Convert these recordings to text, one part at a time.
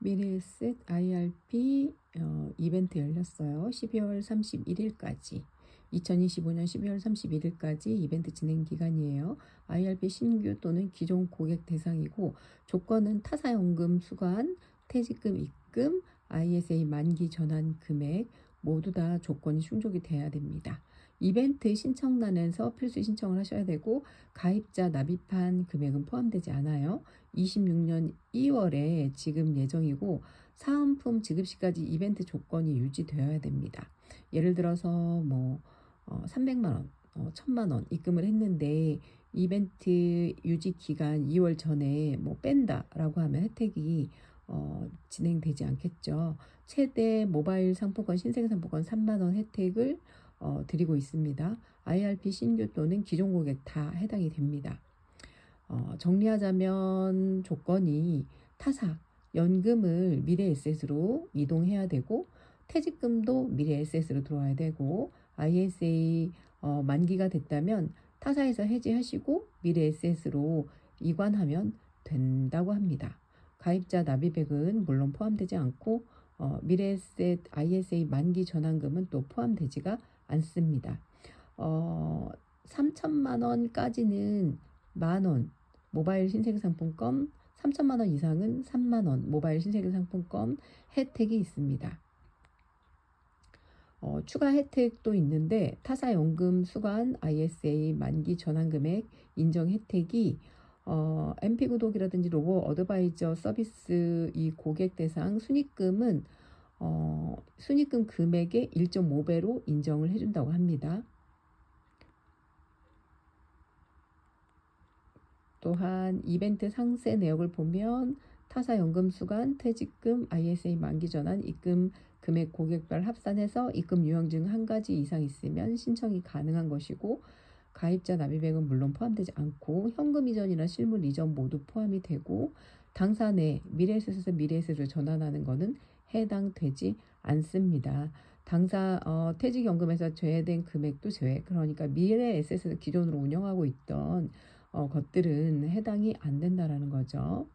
미래에셋 IRP 어, 이벤트 열렸어요. 12월 31일까지. 2025년 12월 31일까지 이벤트 진행 기간이에요. IRP 신규 또는 기존 고객 대상이고 조건은 타사연금 수관, 퇴직금 입금, ISA 만기 전환 금액 모두 다 조건이 충족이 돼야 됩니다. 이벤트 신청란에서 필수 신청을 하셔야 되고 가입자 납입한 금액은 포함되지 않아요. 26년 2월에 지금 예정이고 사은품 지급 시까지 이벤트 조건이 유지되어야 됩니다. 예를 들어서 뭐 어, 300만 원, 어, 1000만 원 입금을 했는데 이벤트 유지 기간 2월 전에 뭐 뺀다라고 하면 혜택이 어, 진행되지 않겠죠. 최대 모바일 상품권, 신생 상품권 3만 원 혜택을 어, 드리고 있습니다. IRP 신규 또는 기존 고객 다 해당이 됩니다. 어, 정리하자면 조건이 타사, 연금을 미래 에셋으로 이동해야 되고 퇴직금도 미래 에셋으로 들어와야 되고 ISA 어, 만기가 됐다면 타사에서 해지하시고 미래 에셋으로 이관하면 된다고 합니다. 가입자 납입액은 물론 포함되지 않고 어, 미래에셋 ISA 만기 전환금은 또 포함되지가 않습니다. 어, 3천만 원까지는 만 원, 모바일 신생 상품권 3천만 원 이상은 3만 원 모바일 신세계 상품권 혜택이 있습니다. 어, 추가 혜택도 있는데 타사연금 수관 ISA 만기 전환금액 인정 혜택이 어, MP 구독이라든지 로보 어드바이저 서비스 이 고객 대상 순익금은 어, 순익금 금액의 1.5배로 인정을 해준다고 합니다. 또한 이벤트 상세 내역을 보면 타사 연금 수관, 퇴직금, ISA 만기 전환, 입금 금액 고객별 합산해서 입금 유형증 한 가지 이상 있으면 신청이 가능한 것이고 가입자 납입액은 물론 포함되지 않고 현금 이전이나 실물 이전 모두 포함이 되고 당사 내 미래에셋에서 미래에셋으로 전환하는 것은 해당되지 않습니다. 당사 어, 퇴직연금에서 제외된 금액도 제외. 그러니까 미래에셋에서 기존으로 운영하고 있던 어, 것들은 해당이 안 된다라는 거죠.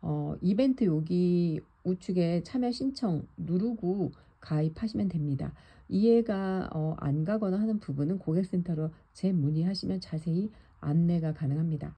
어, 이벤트 여기 우측에 참여 신청 누르고 가입하시면 됩니다. 이해가 어, 안 가거나 하는 부분은 고객센터로 재문의하시면 자세히 안내가 가능합니다.